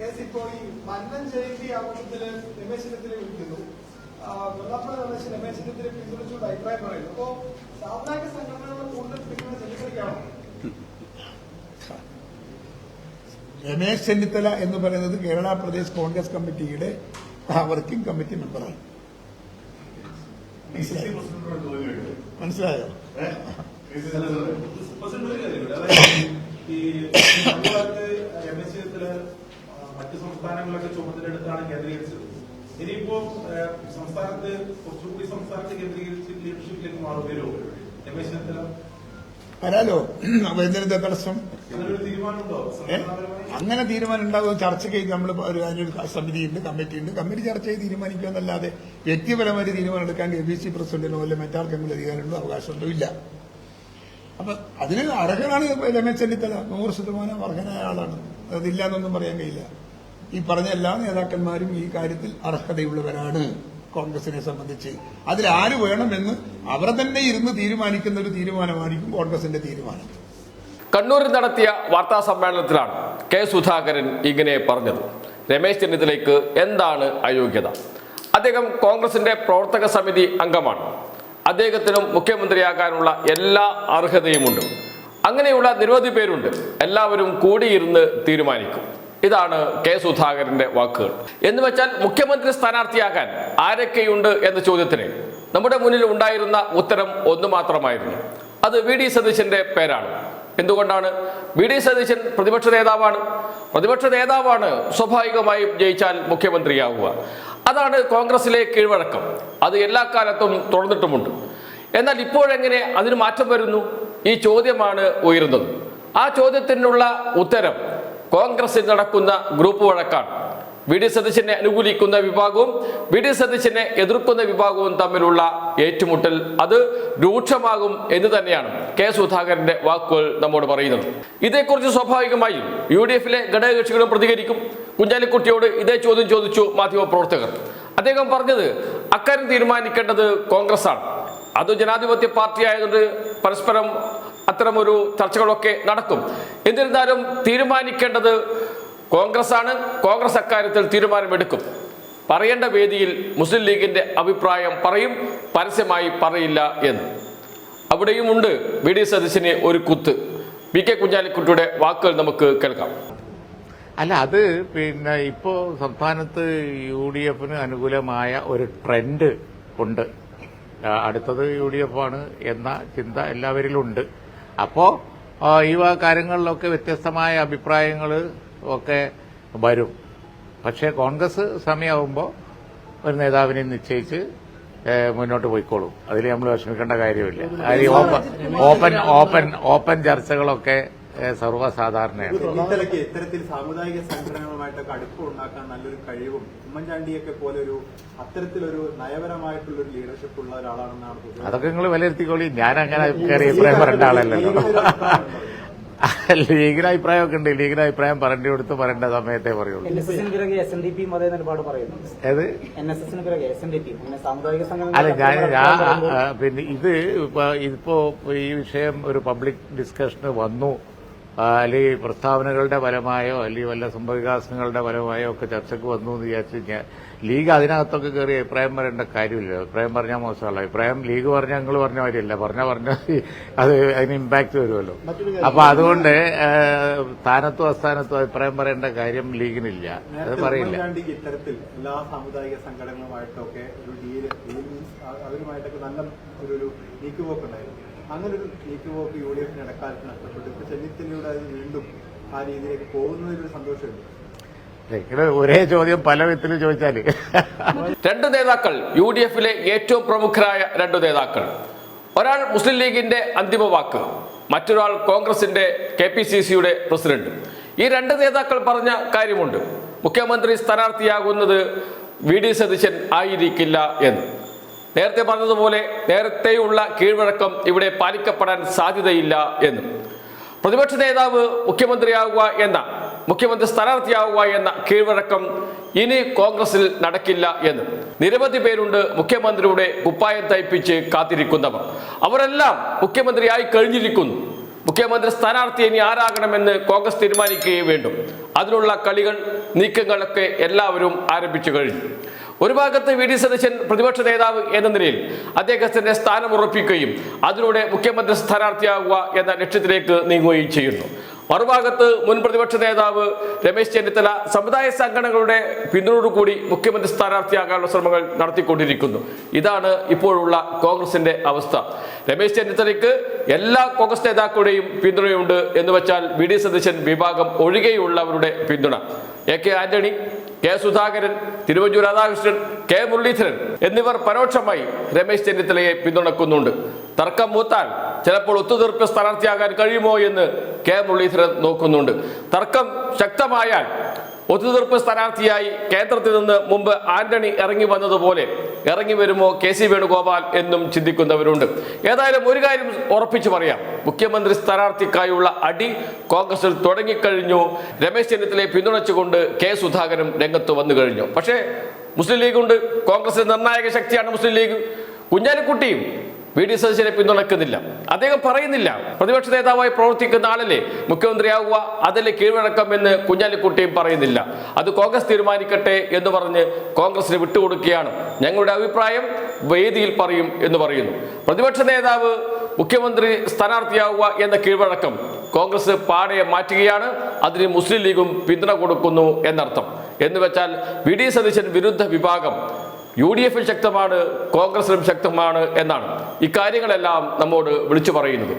Case ഇപ്പോൾ ഈ മന്നൻ ജയന്തി ആഘോഷത്തിൽ രമേശ് ചെന്നിത്തല വിളിക്കുന്നു ആ, വെള്ളാപ്പള്ളി രമേശ് രമേശ് ചെന്നിത്തല പിന്തുണച്ചുകൊണ്ട് അഭിപ്രായം പറയുന്നു അപ്പോ സാമുദായിക സംഘടനകളെ കൂടുതൽ പിന്തുണ ചെന്നിത്തലയ്ക്കാണോ രമേശ് ചെന്നിത്തല എന്ന് പറയുന്നത് കേരള പ്രദേശ് കോൺഗ്രസ് കമ്മിറ്റിയുടെ വർക്കിംഗ് കമ്മിറ്റി മെമ്പറാണ് മനസ്സിലായോ മനസ്സിലായോ ഈ സംഭവത്ത് രമേശ് ചെന്നിത്തല ആ, മറ്റ് സംസ്ഥാനങ്ങളിലൊക്കെ ചുമതലയെടുത്താണ് കേന്ദ്രീകരിച്ചത്. ഇനിയിപ്പോ സംസ്ഥാനത്ത് കുറച്ചുകൂടി സംസ്ഥാനത്ത് കേന്ദ്രീകരിച്ച് ലീഡർഷിപ്പിലേക്ക് മാറുകയോ രമേശ് ചെന്നിത്തല വരാലോ? അപ്പൊ തടസ്സം? അങ്ങനെ തീരുമാനം ഉണ്ടാകും ചർച്ചയ്ക്ക് നമ്മൾ ഒരു അതിനൊരു സമിതിയുണ്ട് കമ്മിറ്റിയുണ്ട്. കമ്മിറ്റി ചർച്ച ചെയ്ത് തീരുമാനിക്കുമെന്നല്ലാതെ വ്യക്തിപരമായിട്ട് തീരുമാനം എടുക്കാൻ എ ബി സി പ്രസിഡന്റിനോ അല്ലെ മറ്റാർക്കെങ്കിലും അധികാരമുണ്ടോ? അവകാശമുണ്ടോ ഇല്ല അപ്പൊ അതിന് അർഹനാണ് രമേശ് ചെന്നിത്തല നൂറ് ശതമാനം അർഹനായ ആളാണ്. അതില്ല എന്നൊന്നും പറയാൻ കഴിയില്ല. ഈ പറഞ്ഞ എല്ലാ നേതാക്കന്മാരും ഈ കാര്യത്തിൽ അർഹതയുള്ളവരാണ് കോൺഗ്രസിനെ സംബന്ധിച്ച്. അതിൽ ആര് വേണമെന്ന് അവർ തന്നെ ഇരുന്ന് തീരുമാനിക്കുന്ന ഒരു തീരുമാനമായിരിക്കും കോൺഗ്രസിന്റെ തീരുമാനം. കണ്ണൂരിൽ നടത്തിയ വാർത്താ സമ്മേളനത്തിലാണ് കെ സുധാകരൻ ഇങ്ങനെ പറഞ്ഞത്. രമേശ് ചെന്നിത്തലയ്ക്ക് എന്താണ് അയോഗ്യത? അദ്ദേഹം കോൺഗ്രസിന്റെ പ്രവർത്തക സമിതി അംഗമാണ്. അദ്ദേഹത്തിനും മുഖ്യമന്ത്രിയാകാനുള്ള എല്ലാ അർഹതയുമുണ്ട്. അങ്ങനെയുള്ള നിരവധി പേരുണ്ട്. എല്ലാവരും കൂടിയിരുന്ന് തീരുമാനിക്കും. ഇതാണ് കെ സുധാകരന്റെ വാക്കുകൾ. എന്ന് വെച്ചാൽ മുഖ്യമന്ത്രി സ്ഥാനാർത്ഥിയാകാൻ ആരൊക്കെയുണ്ട് എന്ന ചോദ്യത്തിന് നമ്മുടെ മുന്നിൽ ഉണ്ടായിരുന്ന ഉത്തരം ഒന്ന് മാത്രമായിരുന്നു. അത് വി ഡി സതീശന്റെ പേരാണ്. എന്തുകൊണ്ടാണ്? വി ഡി സതീശൻ പ്രതിപക്ഷ നേതാവാണ്. പ്രതിപക്ഷ നേതാവാണ് സ്വാഭാവികമായും ജയിച്ചാൽ മുഖ്യമന്ത്രിയാവുക. അതാണ് കോൺഗ്രസിലെ കീഴ്വഴക്കം. അത് എല്ലാ കാലത്തും തുടർന്നിട്ടുമുണ്ട് എന്നാൽ ഇപ്പോഴെങ്ങനെ അതിന് മാറ്റം വരുന്നു? ഈ ചോദ്യമാണ് ഉയരുന്നത്. ആ ചോദ്യത്തിനുള്ള ഉത്തരം കോൺഗ്രസിൽ നടക്കുന്ന ഗ്രൂപ്പ് വഴക്കാണ്. വി ഡി സതീശനെ അനുകൂലിക്കുന്ന വിഭാഗവും വി ഡി സതീശനെ എതിർക്കുന്ന വിഭാഗവും തമ്മിലുള്ള ഏറ്റുമുട്ടൽ അത് രൂക്ഷമാകും എന്ന് തന്നെയാണ് കെ സുധാകരന്റെ വാക്കുകൾ നമ്മോട് പറയുന്നത്. ഇതേക്കുറിച്ച് സ്വാഭാവികമായും യു ഡി എഫിലെ ഘടകകക്ഷികളും പ്രതികരിക്കും. കുഞ്ഞാലിക്കുട്ടിയോട് ഇതേ ചോദ്യം ചോദിച്ചു മാധ്യമപ്രവർത്തകർ. അദ്ദേഹം പറഞ്ഞത് അക്കാര്യം തീരുമാനിക്കേണ്ടത് കോൺഗ്രസ് ആണ് അത് ജനാധിപത്യ പാർട്ടി ആയതുകൊണ്ട് പരസ്പരം അത്തരമൊരു ചർച്ചകളൊക്കെ നടക്കും. എന്നിരുന്നാലും തീരുമാനിക്കേണ്ടത് കോൺഗ്രസ് ആണ് കോൺഗ്രസ് അക്കാര്യത്തിൽ തീരുമാനമെടുക്കും. പറയേണ്ട വേദിയിൽ മുസ്ലിം ലീഗിന്റെ അഭിപ്രായം പറയും. പരസ്യമായി പറയില്ല എന്ന്. അവിടെയും ഉണ്ട് ബി ഡി സതീശന് ഒരു കുത്ത്. വി കെ കുഞ്ഞാലിക്കുട്ടിയുടെ വാക്കുകൾ നമുക്ക് കേൾക്കാം. അല്ല അത് പിന്നെ ഇപ്പോൾ സംസ്ഥാനത്ത് യു ഡി എഫിന് അനുകൂലമായ ഒരു ട്രെൻഡ് ഉണ്ട്. അടുത്തത് യു ഡി എഫ് ആണ് എന്ന ചിന്ത എല്ലാവരിലും ഉണ്ട് അപ്പോൾ ഈ വക കാര്യങ്ങളിലൊക്കെ വ്യത്യസ്തമായ അഭിപ്രായങ്ങൾ ഒക്കെ വരും. പക്ഷേ കോൺഗ്രസ് സമയമാകുമ്പോൾ ഒരു നേതാവിനെ നിശ്ചയിച്ച് മുന്നോട്ട് പോയിക്കോളും. അതിൽ നമ്മൾ വിഷമിക്കേണ്ട കാര്യമില്ല. ഓപ്പൺ ഓപ്പൺ ഓപ്പൺ ചർച്ചകളൊക്കെ സർവസാധാരണയാണ്. ഇത്തരത്തിൽ സാമുദായിക സംഘടനകളുമായിട്ടൊക്കെ അടുപ്പം ഉണ്ടാക്കാൻ നല്ലൊരു കഴിവും ഉമ്മൻചാണ്ടിയൊക്കെ പോലെ ഒരു അത്തരത്തിലൊരു നയപരമായിട്ടുള്ള ഒരു ലീഡർഷിപ്പ് ഉള്ള ഒരാളാണെന്നാണ് തോന്നുന്നത് അതൊക്കെ നിങ്ങൾ വിലയിരുത്തിക്കോളി. ഞാൻ അങ്ങനെ കയറി അഭിപ്രായം പറയേണ്ട ആളല്ലല്ലോ. ലീഗിന് അഭിപ്രായമൊക്കെ ഉണ്ട്. ലീഗിന് അഭിപ്രായം പറയേണ്ടി കൊടുത്ത് പറയേണ്ട സമയത്തെ പറയുള്ളൂ. ഏത്? അല്ല ഞാൻ ഞാൻ പിന്നെ ഇത് ഇപ്പൊ ഇതിപ്പോ ഈ വിഷയം ഒരു പബ്ലിക് ഡിസ്കഷന് വന്നു. അല്ലെങ്കിൽ പ്രസ്താവനകളുടെ ഫലമായോ അല്ലെങ്കിൽ വല്ല സംഭവവികാസങ്ങളുടെ ഫലമായോ ഒക്കെ ചർച്ചയ്ക്ക് വന്നു എന്ന് വിചാരിച്ചു കഴിഞ്ഞാൽ ലീഗ് അതിനകത്തൊക്കെ കയറി അഭിപ്രായം പറയേണ്ട കാര്യമില്ല അഭിപ്രായം പറഞ്ഞാൽ മോശമല്ല അഭിപ്രായം ലീഗ് പറഞ്ഞ ഞങ്ങൾ പറഞ്ഞ കാര്യമല്ല പറഞ്ഞ പറഞ്ഞ അത് അതിന് ഇമ്പാക്ട് വരുമല്ലോ. അപ്പൊ അതുകൊണ്ട് സ്ഥാനത്തും അസ്ഥാനത്തും അഭിപ്രായം പറയേണ്ട കാര്യം ലീഗിനില്ല. അത് പറയില്ല. ഇത്തരത്തിൽ എല്ലാ സാമുദായിക സംഘടനകളുമായിട്ടൊക്കെ ഒരു ഡീൽ അവരുമായിട്ടൊക്കെ നല്ല ഒരു ഒരു നീക്കുപോക്ക് ഉണ്ടായിരുന്നു അങ്ങനെ ഒരു നീക്കുപോക്ക് യു ഡി എഫിന് ഇടക്കാലത്ത് നഷ്ടപ്പെട്ടു. ഇപ്പൊ ചെന്നിത്തലയുടെ അത് വീണ്ടും ആ രീതിയിലേക്ക് പോകുന്നതിലൊരു സന്തോഷമുണ്ട്. ഒരേ ചോദ്യം പല വിധത്തിൽ ചോദിച്ചാൽ. രണ്ട് നേതാക്കൾ യു ഡി എഫിലെ ഏറ്റവും പ്രമുഖരായ രണ്ട് നേതാക്കൾ. ഒരാൾ മുസ്ലിം ലീഗിന്റെ അന്തിമ വാക്ക് മറ്റൊരാൾ കോൺഗ്രസിന്റെ കെ പി സി സിയുടെ പ്രസിഡന്റ്. ഈ രണ്ട് നേതാക്കൾ പറഞ്ഞ കാര്യമുണ്ട്. മുഖ്യമന്ത്രി സ്ഥാനാർത്ഥിയാകുന്നത് വി ഡി സതീശൻ ആയിരിക്കില്ല എന്ന്. നേരത്തെ പറഞ്ഞതുപോലെ നേരത്തെയുള്ള കീഴ്വഴക്കം ഇവിടെ പാലിക്കപ്പെടാൻ സാധ്യതയില്ല എന്ന്. പ്രതിപക്ഷ നേതാവ് മുഖ്യമന്ത്രിയാവുക എന്ന മുഖ്യമന്ത്രി സ്ഥാനാർത്ഥിയാവുക എന്ന കീഴ്വഴക്കം ഇനി കോൺഗ്രസിൽ നടക്കില്ല എന്ന്. നിരവധി പേരുണ്ട് മുഖ്യമന്ത്രിയുടെ കുപ്പായം തയ്പ്പിച്ച് കാത്തിരിക്കുന്നവർ. അവരെല്ലാം മുഖ്യമന്ത്രിയായി കഴിഞ്ഞിരിക്കുന്നു. മുഖ്യമന്ത്രി സ്ഥാനാർത്ഥി ഇനി ആരാകണമെന്ന് കോൺഗ്രസ് തീരുമാനിക്കുകയും വേണ്ടും. അതിനുള്ള കളികൾ നീക്കങ്ങളൊക്കെ എല്ലാവരും ആരംഭിച്ചു കഴിഞ്ഞു. ഒരു ഭാഗത്ത് വി ഡി സതീശൻ പ്രതിപക്ഷ നേതാവ് എന്ന നിലയിൽ അദ്ദേഹത്തിന്റെ സ്ഥാനം ഉറപ്പിക്കുകയും അതിലൂടെ മുഖ്യമന്ത്രി സ്ഥാനാർത്ഥിയാകുക എന്ന ലക്ഷ്യത്തിലേക്ക് നീങ്ങുകയും ചെയ്യുന്നു. മറുഭാഗത്ത് മുൻ പ്രതിപക്ഷ നേതാവ് രമേശ് ചെന്നിത്തല സമുദായ സംഘടനകളുടെ പിന്തുണയോടുകൂടി മുഖ്യമന്ത്രി സ്ഥാനാർത്ഥിയാകാനുള്ള ശ്രമങ്ങൾ നടത്തിക്കൊണ്ടിരിക്കുന്നു. ഇതാണ് ഇപ്പോഴുള്ള കോൺഗ്രസിന്റെ അവസ്ഥ. രമേശ് ചെന്നിത്തലയ്ക്ക് എല്ലാ കോൺഗ്രസ് നേതാക്കളുടെയും പിന്തുണയുണ്ട് എന്ന് വെച്ചാൽ വി ഡി സതീശൻ വിഭാഗം ഒഴികെയുള്ളവരുടെ പിന്തുണ. A K Antony K Sudhakaran Thiruvanchoor Radhakrishnan K Muraleedharan എന്നിവർ പരോക്ഷമായി രമേശ് ചെന്നിത്തലയെ പിന്തുണക്കുന്നുണ്ട്. തർക്കം മൂത്താൽ ചിലപ്പോൾ ഒത്തുതീർപ്പ് സ്ഥാനാർത്ഥിയാകാൻ കഴിയുമോ എന്ന് കെ മുരളീധരൻ നോക്കുന്നുണ്ട്. തർക്കം ശക്തമായാൽ ഒത്തുതീർപ്പ് സ്ഥാനാർത്ഥിയായി കേന്ദ്രത്തിൽ നിന്ന് മുമ്പ് ആന്റണി ഇറങ്ങി വന്നതുപോലെ ഇറങ്ങി വരുമോ കെ സി വേണുഗോപാൽ എന്നും ചിന്തിക്കുന്നവരുണ്ട്. ഏതായാലും ഒരു കാര്യം ഉറപ്പിച്ചു പറയാം. മുഖ്യമന്ത്രി സ്ഥാനാർത്ഥിക്കായുള്ള അടി കോൺഗ്രസിൽ തുടങ്ങിക്കഴിഞ്ഞു. രമേശ് ചെന്നിത്തലയെ പിന്തുണച്ചുകൊണ്ട് കെ സുധാകരൻ രംഗത്ത് വന്നു കഴിഞ്ഞു. പക്ഷേ മുസ്ലിം ലീഗുണ്ട് കോൺഗ്രസിന്റെ നിർണായക ശക്തിയാണ് മുസ്ലിം ലീഗ്. കുഞ്ഞാലിക്കുട്ടിയും വി ഡി സതീശനെ പിന്തുണക്കുന്നില്ല. അദ്ദേഹം പറയുന്നില്ല. പ്രതിപക്ഷ നേതാവായി പ്രവർത്തിക്കുന്ന ആളല്ലേ? മുഖ്യമന്ത്രിയാവുക അതല്ലേ കീഴ്വഴക്കം എന്ന് കുഞ്ഞാലിക്കുട്ടിയും പറയുന്നില്ല. അത് കോൺഗ്രസ് തീരുമാനിക്കട്ടെ എന്ന് പറഞ്ഞ് കോൺഗ്രസിന് വിട്ടുകൊടുക്കുകയാണ്. ഞങ്ങളുടെ അഭിപ്രായം വേദിയിൽ പറയും എന്ന് പറയുന്നു. പ്രതിപക്ഷ നേതാവ് മുഖ്യമന്ത്രി സ്ഥാനാർത്ഥിയാവുക എന്ന കീഴ്വഴക്കം കോൺഗ്രസ് പാടെ മാറ്റുകയാണ്. അതിന് മുസ്ലിം ലീഗും പിന്തുണ കൊടുക്കുന്നു എന്നർത്ഥം. എന്ന് വെച്ചാൽ വി ഡി സതീശൻ വിരുദ്ധ വിഭാഗം. യു ഡി എഫിൽ ശക്തമാണ് കോൺഗ്രസിലും ശക്തമാണ് എന്നാണ് ഇക്കാര്യങ്ങളെല്ലാം നമ്മോട് വിളിച്ചു പറയുന്നത്.